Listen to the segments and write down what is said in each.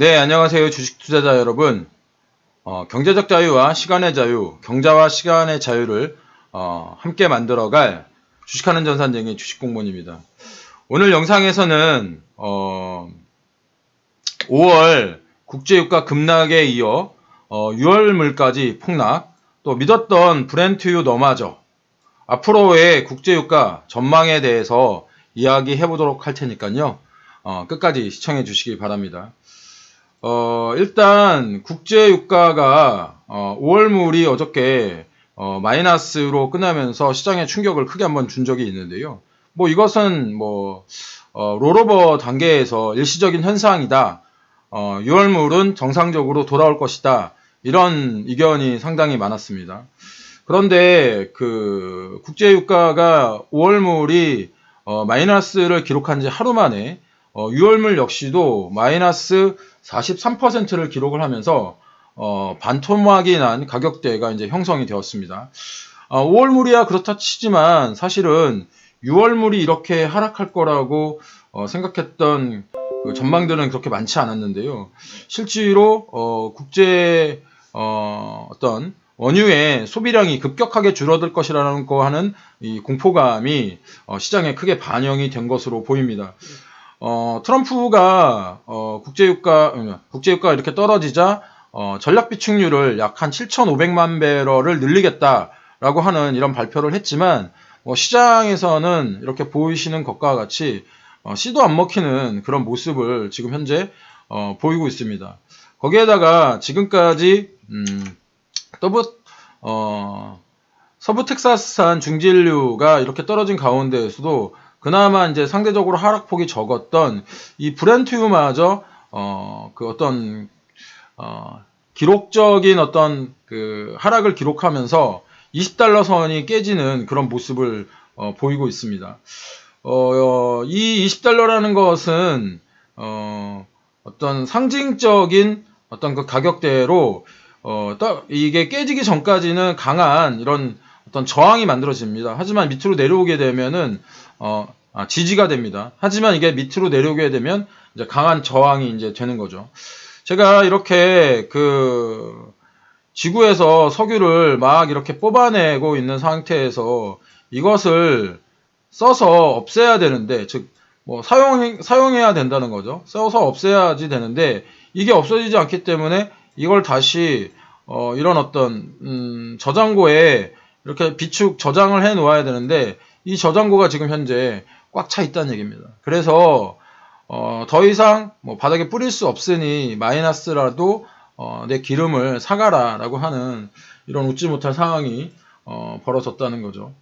네, 안녕하세요. 주식 투자자 여러분. 어, 경제적 자유와 시간의 자유, 경자와 시간의 자유를 어, 함께 만들어갈 주식하는 전산쟁이 주식공무원입니다. 오늘 영상에서는 어, 5월 국제유가 급락에 이어 어, 6월물까지 폭락, 또 믿었던 브렌트유 너마저 앞으로의 국제유가 전망에 대해서 이야기해 보도록 할 테니까요. 어, 끝까지 시청해 주시기 바랍니다. 어, 일단 국제 유가가 어, 5월 물이 어저께 어, 마이너스로 끝나면서 시장에 충격을 크게 한번 준 적이 있는데요. 뭐 이것은 뭐 어, 롤오버 단계에서 일시적인 현상이다. 어, 6월 물은 정상적으로 돌아올 것이다. 이런 의견이 상당히 많았습니다. 그런데 그 국제 유가가 5월 물이 어, 마이너스를 기록한 지 하루 만에 어, 6월물 역시도 마이너스 43%를 기록을 하면서 어, 반토막이 난 가격대가 이제 형성이 되었습니다. 어, 5월물이야 그렇다 치지만 사실은 6월물이 이렇게 하락할 거라고 어, 생각했던 그 전망들은 그렇게 많지 않았는데요. 실제로 어, 국제 어, 어떤 원유의 소비량이 급격하게 줄어들 것이라는 거 하는 이 공포감이 어, 시장에 크게 반영이 된 것으로 보입니다. 어, 트럼프가 어, 국제유가 음, 국제유가 이렇게 떨어지자 어, 전략 비축률을 약 한 7,500만 배럴을 늘리겠다라고 하는 이런 발표를 했지만 뭐 시장에서는 이렇게 보이시는 것과 같이 어, 씨도 안 먹히는 그런 모습을 지금 현재 어, 보이고 있습니다. 거기에다가 지금까지 음, 더브 어, 서부 텍사스산 중진류가 이렇게 떨어진 가운데에서도 그나마 이제 상대적으로 하락폭이 적었던 이 브렌트유마저 어, 그 어떤 어, 기록적인 어떤 그 하락을 기록하면서 20달러 선이 깨지는 그런 모습을 어, 보이고 있습니다. 어, 이 20달러라는 것은 어, 어떤 상징적인 어떤 그 가격대로 어, 이게 깨지기 전까지는 강한 이런 어떤 저항이 만들어집니다. 하지만 밑으로 내려오게 되면은 어, 아, 지지가 됩니다. 하지만 이게 밑으로 내려오게 되면 이제 강한 저항이 이제 되는 거죠. 제가 이렇게 그 지구에서 석유를 막 이렇게 뽑아내고 있는 상태에서 이것을 써서 없애야 되는데, 즉, 뭐, 사용, 사용해야 된다는 거죠. 써서 없애야지 되는데, 이게 없어지지 않기 때문에 이걸 다시, 어, 이런 어떤, 음, 저장고에 이렇게 비축 저장을 해 놓아야 되는데, 이 저장고가 지금 현재 꽉 차 있다는 얘기입니다. 그래서 어, 더 이상 뭐 바닥에 뿌릴 수 없으니 마이너스라도 어, 내 기름을 사가라라고 하는 이런 웃지 못할 상황이 어, 벌어졌다는 거죠.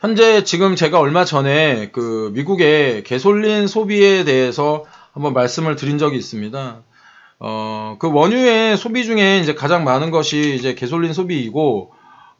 현재 지금 제가 얼마 전에 그 미국의 개솔린 소비에 대해서 한번 말씀을 드린 적이 있습니다. 어, 그 원유의 소비 중에 이제 가장 많은 것이 이제 개솔린 소비이고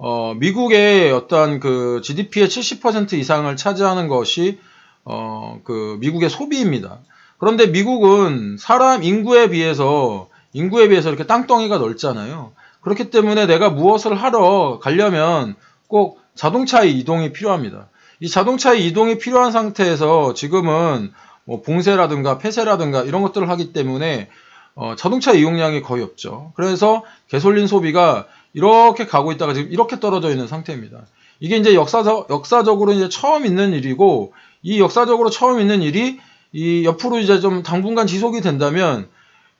어, 미국의 어떤 그 GDP의 70% 이상을 차지하는 것이 어, 그 미국의 소비입니다. 그런데 미국은 사람 인구에 비해서 인구에 비해서 이렇게 땅덩이가 넓잖아요. 그렇기 때문에 내가 무엇을 하러 가려면 꼭 자동차의 이동이 필요합니다. 이 자동차의 이동이 필요한 상태에서 지금은 뭐 봉쇄라든가 폐쇄라든가 이런 것들을 하기 때문에 어, 자동차 이용량이 거의 없죠. 그래서 개솔린 소비가 이렇게 가고 있다가 지금 이렇게 떨어져 있는 상태입니다. 이게 이제 역사적, 역사적으로 이제 처음 있는 일이고, 이 역사적으로 처음 있는 일이 이 옆으로 이제 좀 당분간 지속이 된다면,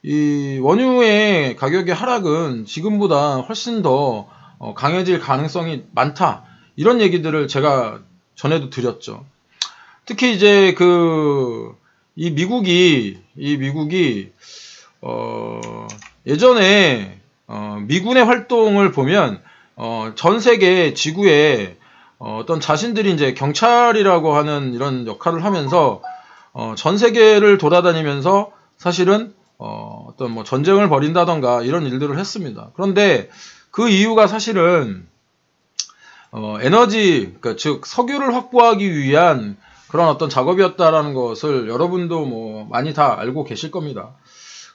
이 원유의 가격의 하락은 지금보다 훨씬 더 어, 강해질 가능성이 많다. 이런 얘기들을 제가 전에도 드렸죠. 특히 이제 그, 이 미국이, 이 미국이, 어, 예전에 어, 미군의 활동을 보면 어, 전 세계 지구에 어, 떤 자신들이 이제 경찰이라고 하는 이런 역할을 하면서 어, 전 세계를 돌아다니면서 사실은 어, 어떤 뭐 전쟁을 벌인다던가 이런 일들을 했습니다. 그런데 그 이유가 사실은 어, 에너지, 그러니까 즉 석유를 확보하기 위한 그런 어떤 작업이었다라는 것을 여러분도 뭐 많이 다 알고 계실 겁니다.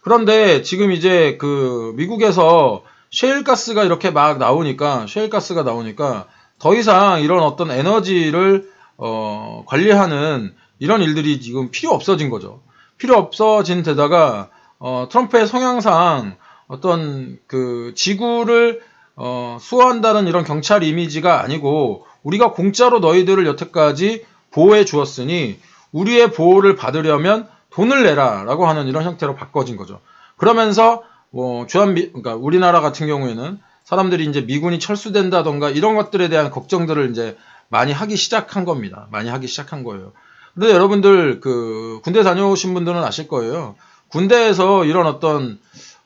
그런데 지금 이제 그 미국에서 셰일가스가 이렇게 막 나오니까 셰일가스가 나오니까 더 이상 이런 어떤 에너지를 어, 관리하는 이런 일들이 지금 필요 없어진 거죠. 필요 없어진 데다가 어, 트럼프의 성향상 어떤 그 지구를 어, 수호한다는 이런 경찰 이미지가 아니고 우리가 공짜로 너희들을 여태까지 보호해 주었으니 우리의 보호를 받으려면 돈을 내라라고 하는 이런 형태로 바꿔진 거죠. 그러면서 뭐 주한 미 그러니까 우리나라 같은 경우에는 사람들이 이제 미군이 철수된다던가 이런 것들에 대한 걱정들을 이제 많이 하기 시작한 겁니다. 많이 하기 시작한 거예요. 근데 여러분들 그 군대 다녀오신 분들은 아실 거예요. 군대에서 이런 어떤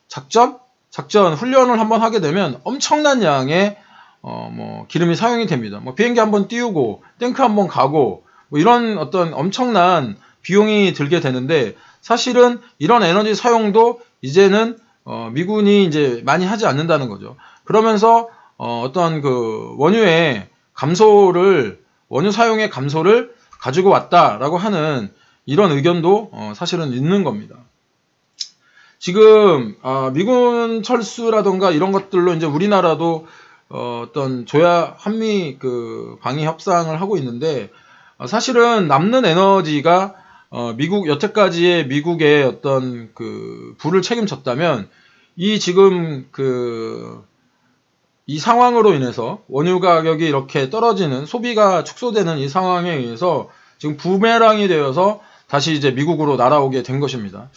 작전, 작전 훈련을 한번 하게 되면 엄청난 양의 어 뭐 기름이 사용이 됩니다. 뭐 비행기 한번 띄우고 탱크 한번 가고 뭐 이런 어떤 엄청난 비용이 들게 되는데 사실은 이런 에너지 사용도 이제는 어 미군이 이제 많이 하지 않는다는 거죠. 그러면서 어 어떤 그 원유의 감소를 원유 사용의 감소를 가지고 왔다라고 하는 이런 의견도 어 사실은 있는 겁니다. 지금 아, 미군 철수라던가 이런 것들로 이제 우리나라도 어, 어떤 조야 한미 그 방위 협상을 하고 있는데 어, 사실은 남는 에너지가 어, 미국 여태까지의 미국의 어떤 그 부를 책임졌다면 이 지금 그 이 상황으로 인해서 원유 가격이 이렇게 떨어지는 소비가 축소되는 이 상황에 의해서 지금 부메랑이 되어서 다시 이제 미국으로 날아오게 된 것입니다.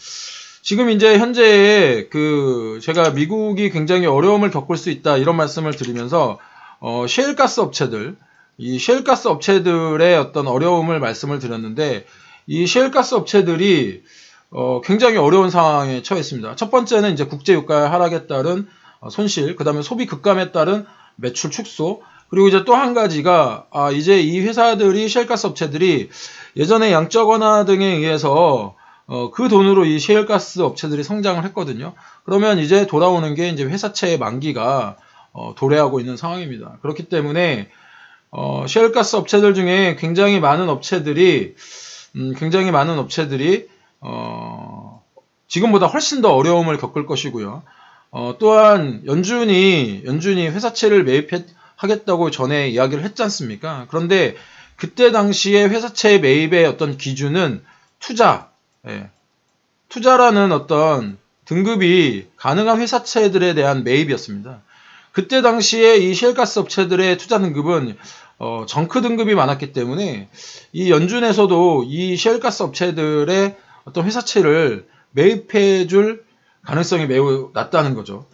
지금 이제 현재 그 제가 미국이 굉장히 어려움을 겪을 수 있다 이런 말씀을 드리면서 어 셰일가스 업체들 이 셰일가스 업체들의 어떤 어려움을 말씀을 드렸는데 이 셰일가스 업체들이 어 굉장히 어려운 상황에 처했습니다. 첫 번째는 이제 국제 유가 하락에 따른 어, 손실, 그다음에 소비 급감에 따른 매출 축소, 그리고 이제 또 한 가지가 아 이제 이 회사들이 셰일가스 업체들이 예전에 양적 완화 등에 의해서 어, 그 돈으로 이 셰일가스 업체들이 성장을 했거든요. 그러면 이제 돌아오는 게 이제 회사채의 만기가 어, 도래하고 있는 상황입니다. 그렇기 때문에 어, 셰일가스 업체들 중에 굉장히 많은 업체들이 음, 굉장히 많은 업체들이 어, 지금보다 훨씬 더 어려움을 겪을 것이고요. 어, 또한 연준이 연준이 회사채를 매입하겠다고 전에 이야기를 했지 않습니까? 그런데 그때 당시에 회사채 매입의 어떤 기준은 투자, 예, 투자라는 어떤 등급이 가능한 회사채들에 대한 매입이었습니다. 그때 당시에 이 셰일가스 업체들의 투자 등급은 어, 정크 등급이 많았기 때문에 이 연준에서도 이 셰일가스 업체들의 어떤 회사채를 매입해 줄 가능성이 매우 낮다는 거죠.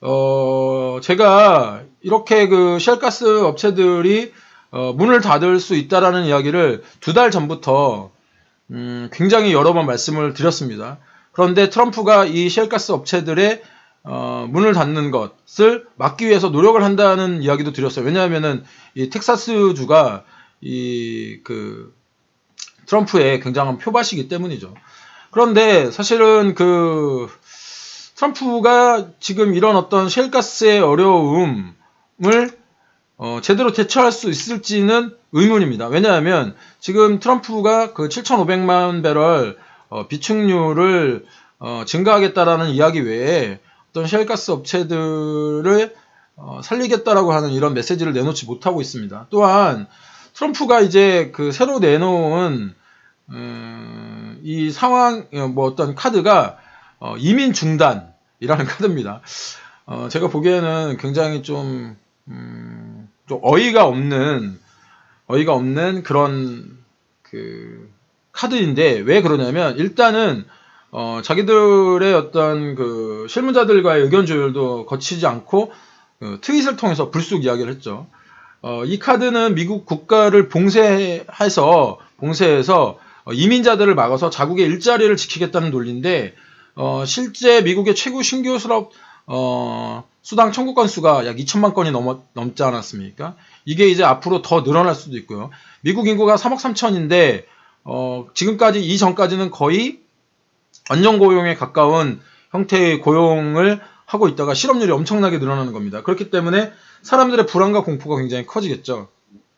어, 제가 이렇게 그 셰일가스 업체들이 어, 문을 닫을 수 있다라는 이야기를 두 달 전부터 음, 굉장히 여러 번 말씀을 드렸습니다. 그런데 트럼프가 이 셰일가스 업체들의 어, 문을 닫는 것을 막기 위해서 노력을 한다는 이야기도 드렸어요. 왜냐하면은 이 텍사스 주가 이 그 트럼프의 굉장한 표밭이기 때문이죠. 그런데 사실은 그 트럼프가 지금 이런 어떤 셰일가스의 어려움을 어, 제대로 대처할 수 있을지는 의문입니다. 왜냐하면 지금 트럼프가 그 7,500만 배럴 어, 비축률을 어, 증가하겠다라는 이야기 외에 어떤 셰일가스 업체들을 어, 살리겠다라고 하는 이런 메시지를 내놓지 못하고 있습니다. 또한 트럼프가 이제 그 새로 내놓은 음, 이 상황 뭐 어떤 카드가 어, 이민 중단이라는 카드입니다. 어, 제가 보기에는 굉장히 좀, 음, 좀 어이가 없는 어이가 없는 그런 그 카드인데 왜 그러냐면 일단은 어, 자기들의 어떤 그 실무자들과의 의견 조율도 거치지 않고 그 트윗을 통해서 불쑥 이야기를 했죠. 어, 이 카드는 미국 국가를 봉쇄해서 봉쇄해서 어, 이민자들을 막아서 자국의 일자리를 지키겠다는 논리인데 어, 실제 미국의 최고 신규 수업 어, 수당 청구 건수가 약 2천만 건이 넘, 넘지 않았습니까? 이게 이제 앞으로 더 늘어날 수도 있고요. 미국 인구가 3억 3천인데 어, 지금까지 이전까지는 거의 안정 고용에 가까운 형태의 고용을 하고 있다가 실업률이 엄청나게 늘어나는 겁니다. 그렇기 때문에 사람들의 불안과 공포가 굉장히 커지겠죠.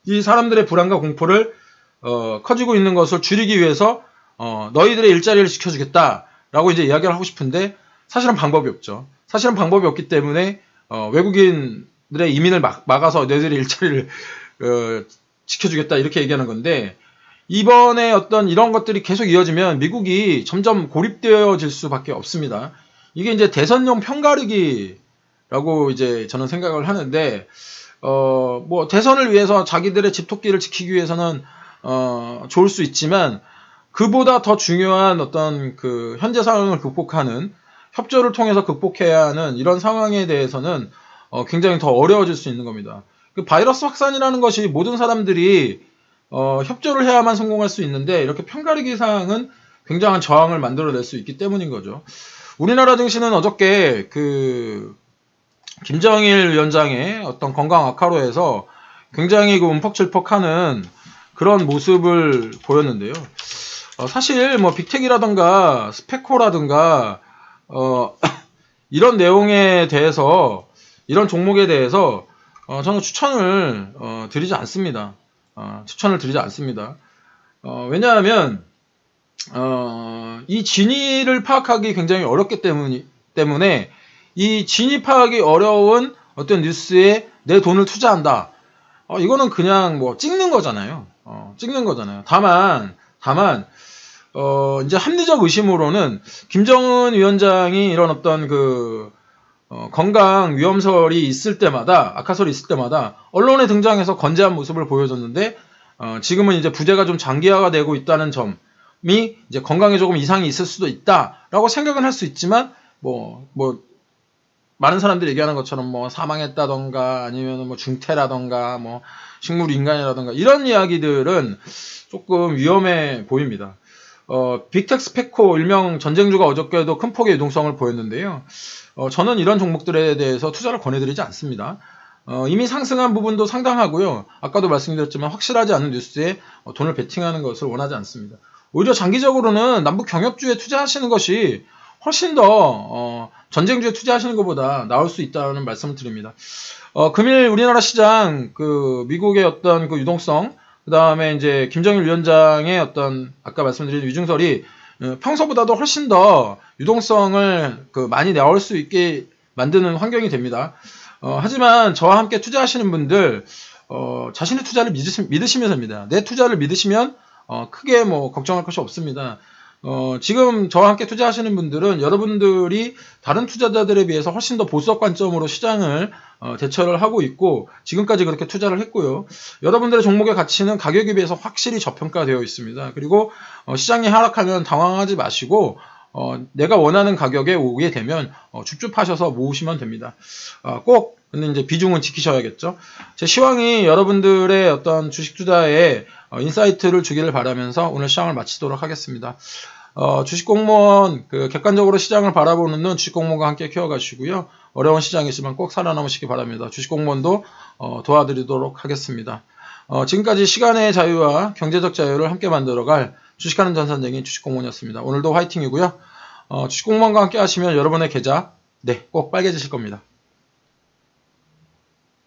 이 사람들의 불안과 공포를 어, 커지고 있는 것을 줄이기 위해서 어, 너희들의 일자리를 지켜주겠다라고 이제 이야기를 하고 싶은데 사실은 방법이 없죠. 사실은 방법이 없기 때문에 어, 외국인들의 이민을 막, 막아서 너희들의 일자리를 어, 지켜주겠다 이렇게 얘기하는 건데 이번에 어떤 이런 것들이 계속 이어지면 미국이 점점 고립되어질 수밖에 없습니다. 이게 이제 대선용 편가르기라고 이제 저는 생각을 하는데 어 뭐 대선을 위해서 자기들의 집토끼를 지키기 위해서는 어 좋을 수 있지만 그보다 더 중요한 어떤 그 현재 상황을 극복하는 협조를 통해서 극복해야 하는 이런 상황에 대해서는 어 굉장히 더 어려워질 수 있는 겁니다. 그 바이러스 확산이라는 것이 모든 사람들이 어, 협조를 해야만 성공할 수 있는데 이렇게 편가르기 사항은 굉장한 저항을 만들어낼 수 있기 때문인 거죠. 우리나라 증시는 어저께 그 김정일 위원장의 어떤 건강 악화로 해서 굉장히 그 움퍽질퍽하는 그런 모습을 보였는데요. 어, 사실 뭐 빅텍이라든가 스페코라든가 어, 이런 내용에 대해서 이런 종목에 대해서 어, 저는 추천을 어, 드리지 않습니다. 어, 추천을 드리지 않습니다. 어, 왜냐하면 어, 이 진위를 파악하기 굉장히 어렵기 때문이, 때문에 이 진위 파악이 어려운 어떤 뉴스에 내 돈을 투자한다. 어, 이거는 그냥 뭐 찍는 거잖아요. 어, 찍는 거잖아요. 다만 다만 어, 이제 합리적 의심으로는 김정은 위원장이 이런 어떤 그 어, 건강 위험설이 있을 때마다 악화설이 있을 때마다 언론에 등장해서 건재한 모습을 보여줬는데 어, 지금은 이제 부재가 좀 장기화가 되고 있다는 점이 이제 건강에 조금 이상이 있을 수도 있다라고 생각은 할 수 있지만 뭐뭐 많은 사람들이 얘기하는 것처럼 뭐 사망했다던가 아니면 뭐 중태라던가 뭐 식물 인간이라던가 이런 이야기들은 조금 위험해 보입니다. 어, 빅텍 스 페코 일명 전쟁주가 어저께도 큰 폭의 유동성을 보였는데요. 어, 저는 이런 종목들에 대해서 투자를 권해드리지 않습니다. 어, 이미 상승한 부분도 상당하고요. 아까도 말씀드렸지만 확실하지 않은 뉴스에 어, 돈을 베팅하는 것을 원하지 않습니다. 오히려 장기적으로는 남북 경협주에 투자하시는 것이 훨씬 더 어, 전쟁주에 투자하시는 것보다 나을 수 있다는 말씀을 드립니다. 어, 금일 우리나라 시장 그 미국의 어떤 그 유동성 그 다음에 이제 김정일 위원장의 어떤 아까 말씀드린 위중설이 어, 평소보다도 훨씬 더 유동성을 그 많이 나올 수 있게 만드는 환경이 됩니다. 어, 하지만 저와 함께 투자하시는 분들 어, 자신의 투자를 믿으시, 믿으시 면서입니다. 내 투자를 믿으시면 어, 크게 뭐 걱정할 것이 없습니다. 어, 지금 저와 함께 투자하시는 분들은 여러분들이 다른 투자자들에 비해서 훨씬 더 보수적 관점으로 시장을 어, 대처를 하고 있고 지금까지 그렇게 투자를 했고요. 여러분들의 종목의 가치는 가격에 비해서 확실히 저평가되어 있습니다. 그리고 어, 시장이 하락하면 당황하지 마시고 어, 내가 원하는 가격에 오게 되면 어, 줍줍하셔서 모으시면 됩니다. 어, 꼭 근데 이제 비중은 지키셔야겠죠. 제 시황이 여러분들의 어떤 주식 투자에 어, 인사이트를 주기를 바라면서 오늘 시장을 마치도록 하겠습니다. 어, 주식 공무원 그 객관적으로 시장을 바라보는 눈 주식 공무원과 함께 키워가시고요. 어려운 시장이지만 꼭 살아남으시기 바랍니다. 주식 공무원도 어, 도와드리도록 하겠습니다. 어, 지금까지 시간의 자유와 경제적 자유를 함께 만들어갈 주식하는 전산쟁이 주식 공무원이었습니다. 오늘도 화이팅이고요. 어, 주식 공무원과 함께 하시면 여러분의 계좌 네, 꼭 빨개지실 겁니다.